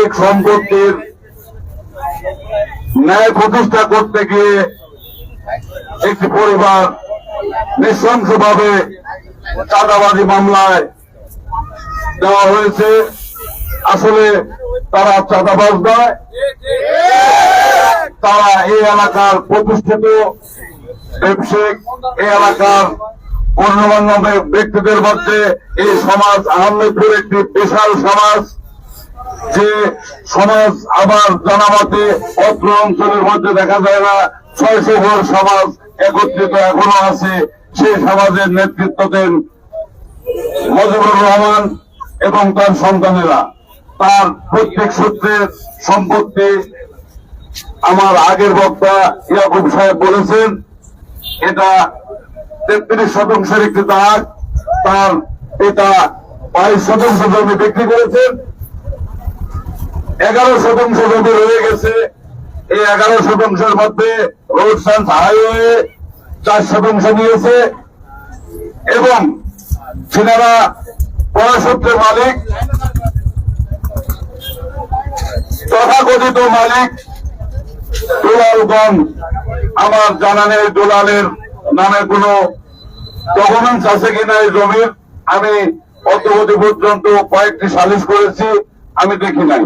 পৈতৃক সম্পত্তির ন্যায় প্রতিষ্ঠা করতে গিয়ে একটি পরিবার নৃশংসভাবে চাঁদাবাজি মামলায় দেওয়া হয়েছে। আসলে তারা চাঁদাবাজ নয়। তারা এই এলাকার প্রতিষ্ঠিত ব্যবসায়িক, এই এলাকার গণ্যমান্য ব্যক্তিদের মধ্যে এই সমাজ আহমেদপুর একটি বিশাল সমাজ। যে সমাজ আবার জানামতে অত্র অঞ্চলের মধ্যে দেখা যায় না, ছয়শো ঘর সমাজ একত্রিত এখনও আছে, সেই সমাজের নেতৃত্ব দেন মজিবুর রহমান এবং তার সন্তানেরা। তার প্রত্যেক সূত্রের সম্পত্তি আমার আগের বক্তা ইয়াকুব সাহেব বলেছেন, এটা তেত্রিশ শতাংশের একটি দাগ, তার পিতা বাইশ শতাংশ জমি বিক্রি করেছেন এগারো শতাংশ জমি রয়ে গেছে। এই এগারো শতাংশের মধ্যে রোড সায়েন্স হাইওয়ে চার শতাংশ নিয়েছে। এবং সিনারা পরাশত্রের মালিক, তথাকথিত মালিক দুলালগঞ্জ আমার জানা নেই দুলালের নামে কোন ডকুমেন্টস আছে কিনা এই জমির। আমি অদ্যবধি পর্যন্ত কয়েকটি সালিশ করেছি, আমি দেখি নাই।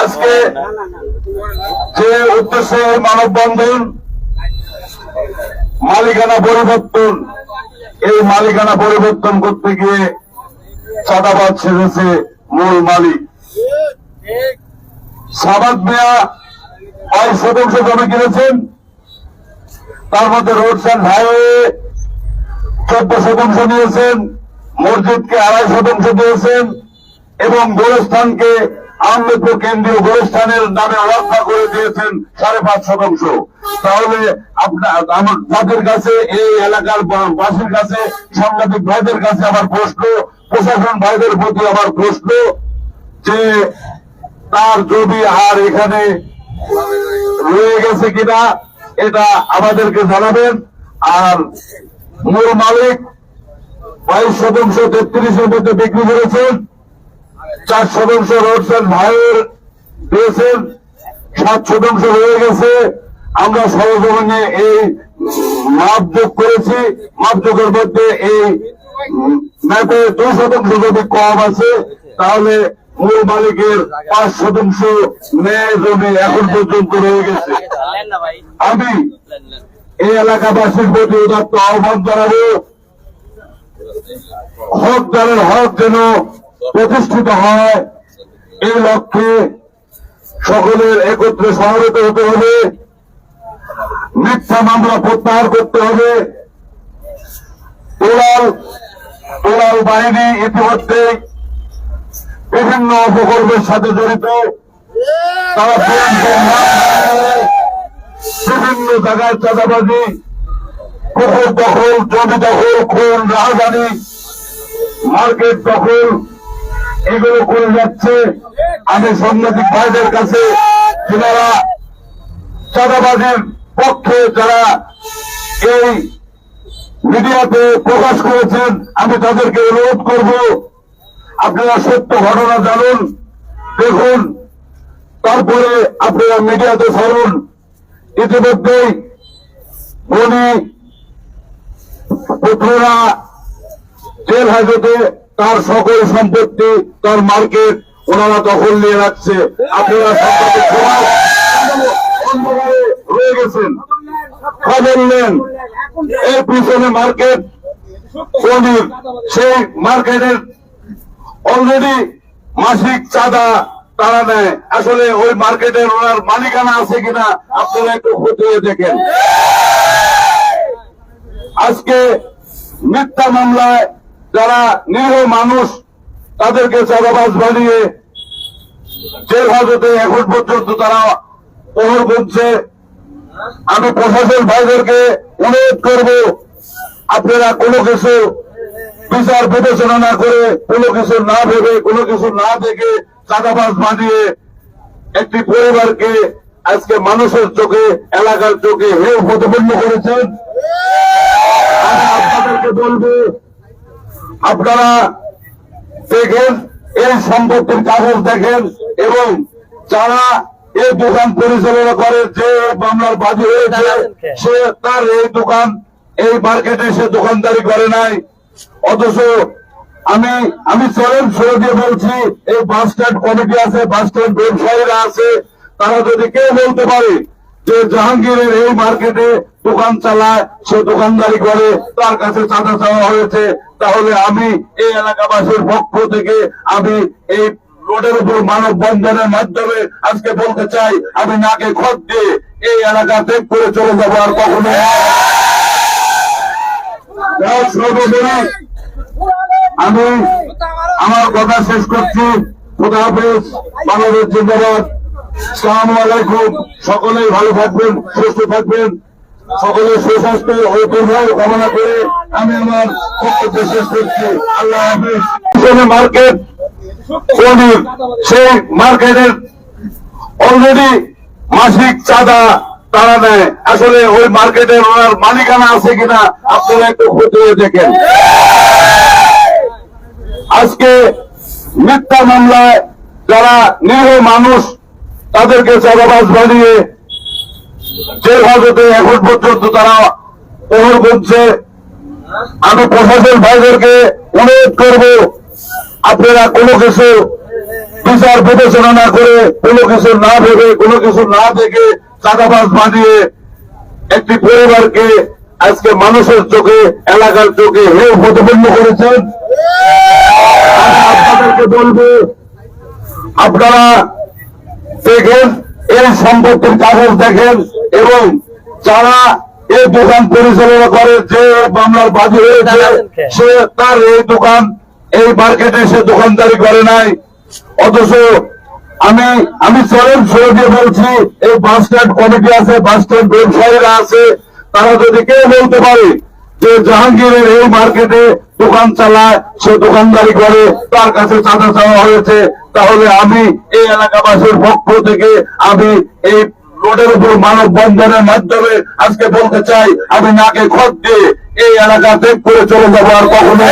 আজকে যে উদ্দেশ্যে মানববন্ধন, মালিকানা পরিবর্তন, এই মালিকানা পরিবর্তন করতে গিয়ে চাঁদাবাদ ছেড়েছে মূল মালিক। সাবাদ মিয়া বাইশ শতাংশ জমি কিনেছেন, তার মধ্যে রোড সাইড হাইওয়ে চোদ্দ শতাংশ নিয়েছেন, মসজিদকে আড়াই শতাংশ দিয়েছেন এবং গোরস্থানকে আহমেদপুর কেন্দ্রীয় গোরস্থানের নামে রক্ষা করে দিয়েছেন সাড়ে পাঁচ শতাংশ। তাহলে আপনার আমার যাদের কাছে, এই এলাকার বাসীর কাছে, সাংবাদিক ভাইদের কাছে আমার প্রশ্ন, প্রশাসন ভাইদের প্রতি আমার প্রশ্ন যে, তার জমি আর এখানে রয়ে গেছে কিনা, এটা আমাদেরকে জানাবেন। আর মূল মালিক বাইশ শতাংশ তেত্রিশের মধ্যে বিক্রি করেছেন। চার শতাংশ রোডসেন ভাইয়ের দিয়েছেন সাত শতাংশ রয়ে গেছে। আমরা সরজমিনে এই মাপ যোগ করেছি। মাপ যোগের মধ্যে এই ম্যাপে দুই শতাংশ যদি কম আছে, তাহলে মূল মালিকের পাঁচ শতাংশ ন্যায় জমি এখন পর্যন্ত রয়ে গেছে। আমি এই এলাকাবাসীর প্রতি উদাত্ত আহ্বান জানাব, হক দলের হক যেন প্রতিষ্ঠিত হয়। এই লক্ষ্যে সকলের একত্রে সমাবেত হতে হবে। মিথ্যা মামলা প্রত্যাহার করতে হবে। তোলাল তোলাল বাহিনী ইতিমধ্যে বিভিন্ন অপকর্মের সাথে জড়িত। তারা বিভিন্ন জায়গায় চাঁদাবাজি পুকুর দখল, জমি দখল, খুন রাজধানী মার্কেট দখল এগুলো করে যাচ্ছে। আমি সাংবাদিক ভাইদের কাছে যারা চাঁদাবাজির পক্ষে যারা এই মিডিয়াতে প্রকাশ করেছেন, আমি তাদেরকে অনুরোধ করব, আপনারা সত্য ঘটনা জানুন, দেখুন, তারপরে আপনারা মিডিয়াতে ছাড়ুন। ইতিমধ্যেই উনি পুত্ররা জেল হাজতে তার সকল সম্পত্তি, তার মার্কেট ওনারা দখল নিয়ে রাখছে। আপনারা রয়ে গেছেন। খবর নেন, এর পিছনে মার্কেট উনি সেই মার্কেটের অলরেডি মাসিক চাঁদা তারা নেয়। আসলে ওই মার্কেটের ওনার মালিকানা আছে কিনা আপনারা একটু খতিয়ে দেখেন। আজকে মিথ্যা মামলায় যারা নিরীহ মানুষ, তাদেরকে চাঁদাবাজ বানিয়ে জেল হাজতে এখন পর্যন্ত তারা প্রহর করছে। আমি প্রশাসন ভাইদেরকে অনুরোধ করব, আপনারা কোনো কিছু বিচার বিবেচনা না করে, কোনো কিছু না ভেবে, কোনো কিছু না দেখে চাঁদাবাজ বানিয়ে একটি পরিবারকে আজকে মানুষের চোখে, এলাকার চোখে হেউ প্রতিপন্ন করেছেন। আপনাদেরকে বলব আপনারা দেখেন এই সম্পত্তির কাগজ দেখেন এবং যারা এই দোকান পরিচালনা করে যে মামলার বাদী হয়েছে সে তার এই দোকান এই মার্কেটে সে দোকানদারি করে নাই। অথচ আমি আমি চলেন ছেড়ে দিয়ে বলছি এই বাস স্ট্যান্ড কমিটি আছে বাস স্ট্যান্ড ব্যবসায়ীরা আছে তারা যদি কেউ বলতে পারে যে জাহাঙ্গীরের এই মার্কেটে দোকান চালায়, সে দোকানদারি করে, তার কাছে চাঁদা চাওয়া হয়েছে, তাহলে আমি এই এলাকাবাসীর পক্ষ থেকে আমি এই রোডের উপর মানব বন্ধনের মাধ্যমে আজকে বলতে চাই, আমি নাকে খত দিয়ে এই এলাকা ত্যাগ করে চলে যাব আর কখনো। আমি আমার কথা শেষ করছি। খুদা হাফেজ। বাংলাদেশ জিন্দাবাদ। সালাম সকলেই ভালো থাকবেন, সুস্থ থাকবেন। সকলের সুস্বাস্থ্য ও দীর্ঘায়ু কামনা করে আমি আমার বক্তব্য শেষ করছি। আল্লাহ হাফিজ। মার্কেট সেই মার্কেটের অলরেডি মাসিক চাঁদা তারা নেয়। আসলে ওই মার্কেটের ওনার মালিকানা আছে কিনা আপনারা একটু খতিয়ে দেখেন। আজকে মিথ্যা মামলায় যারা নিরীহ মানুষ তাদেরকে চাঁদাবাজ বানিয়ে জেল হাজতে এখন পর্যন্ত তারা প্রহর করছে, আমি প্রশাসন ভাইদেরকে অনুরোধ করব, আপনারা কোনো কিছু বিচার বিবেচনা না করে, কোনো কিছু না ভেবে, কোনো কিছু না দেখে চাঁদাবাজ বানিয়ে একটি পরিবারকে আজকে মানুষের চোখে, এলাকার চোখে হেউ প্রতিপন্ন করেছেন। আপনাদেরকে বলব, আপনারা দেখেন এই সম্পত্তির কাগজ দেখেন এবং যারা এই দোকান পরিচালনা করে যে মামলার বাদী হয়েছে সে তার এই দোকান এই মার্কেটে সে দোকানদারি করে নাই। অথচ আমি আমি চলেন ছেড়ে দিয়ে বলছি এই বাস স্ট্যান্ড কমিটি আছে বাস স্ট্যান্ড ব্যবসায়ীরা আছে তারা যদি কেউ বলতে পারে যে জাহাঙ্গীরের এই মার্কেটে দোকান চালায়, সে দোকানদারি করে, তার কাছে চাঁদা চাওয়া হয়েছে। তাহলে আমি এই এলাকাবাসীর পক্ষ থেকে আমি এই রোডের উপর মানব বন্ধনের মাধ্যমে আজকে বলতে চাই, আমি নাকে খত দিয়ে এই এলাকা ত্যাগ করে চলে যাব আর কখনো।